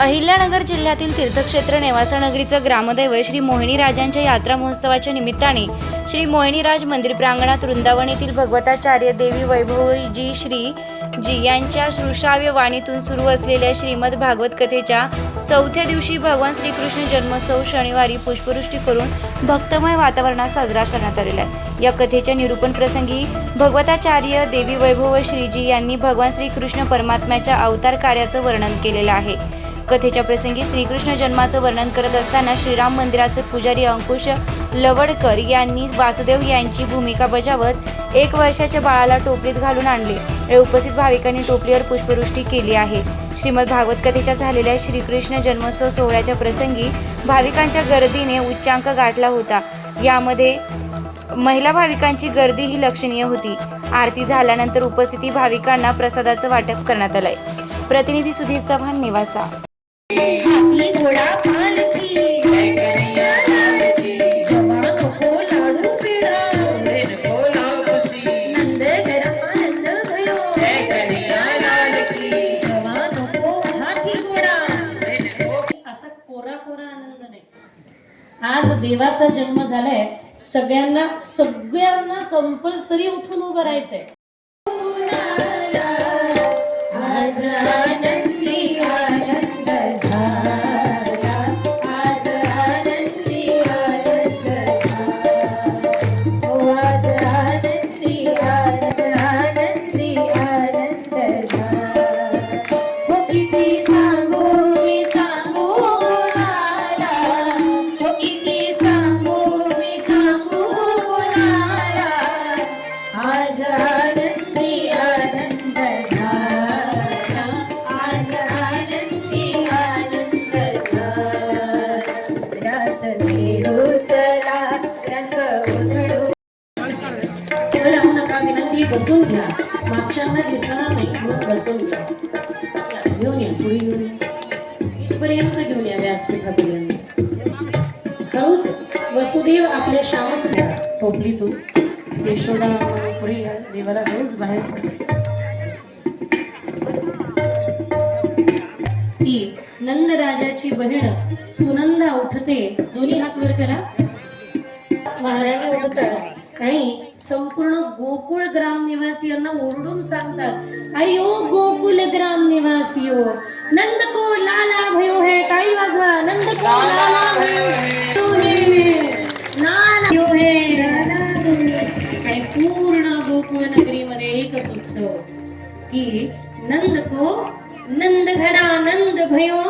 अहिल्यानगर जिल्ह्यातील तीर्थक्षेत्र नेवासा नगरीचं ग्रामदैवत श्री मोहिनी राजांच्या यात्रा महोत्सवाच्या निमित्ताने श्री मोहिनीराज मंदिर प्रांगणात वृंदावन येथील भगवताचार्य देवी वैभवजी श्री जी यांच्या श्रुश्राव्य वाणीतून सुरू असलेल्या श्रीमद भागवत कथेच्या चौथ्या दिवशी भगवान श्रीकृष्ण जन्मोत्सव शनिवारी पुष्पवृष्टी करून भक्तमय वातावरणात साजरा करण्यात आलेला आहे. या कथेच्या निरूपण प्रसंगी भगवताचार्य देवी वैभव श्रीजी यांनी भगवान श्रीकृष्ण परमात्म्याच्या अवतार कार्याचं वर्णन केलेलं आहे. कथेच्या प्रसंगी श्रीकृष्ण जन्माचं वर्णन करत असताना श्रीराम मंदिराचे पुजारी अंकुश लवडकर यांनी वासुदेव यांची भूमिका बजावत एक वर्षाच्या बाळाला टोपलीत घालून आणले. उपस्थित भाविकांनी टोपलीवर पुष्पवृष्टी केली आहे. श्रीमद भागवत कथेच्या झालेल्या श्रीकृष्ण जन्मोत्सव सोहळ्याच्या प्रसंगी भाविकांच्या गर्दीने उच्चांक गाठला होता. यामध्ये महिला भाविकांची गर्दी ही लक्षणीय होती. आरती झाल्यानंतर उपस्थिती भाविकांना प्रसादाचं वाटप करण्यात आलंय. प्रतिनिधी सुधीर चव्हाण निवासा. आज देवाचा जन्म झालाय सगळ्यांना सगळ्यांना कंपल्सरी उठून उभं राहायचंय. ती बसून घ्या. मागच्यांना दिसणार नाही म्हणून बसून घ्या. घेऊन या पुढे घेऊन या. इथपर्यंत घेऊन या व्यासपीठापर्यंत. हळूच वसुदेव आपल्या श्यामस टोपलीतून यशोदा पुढे घ्या देवाला हळूच बाहेर ती नंदराजाची बहीण सुनंदा उठते दोन्ही हात वर करा. महाराणी उठतात आणि संपूर्ण गोकुळ ग्राम निवासियांना ओरडून सांगतात अरे ओ गोकुल ग्राम निवासियो नंद को लाला भयो है टाळी वाजवा नंद को लाला भयो है है है. आणि पूर्ण गोकुळ नगरीमध्ये एकच उत्सव की नंद को नंद घरा नंद भयो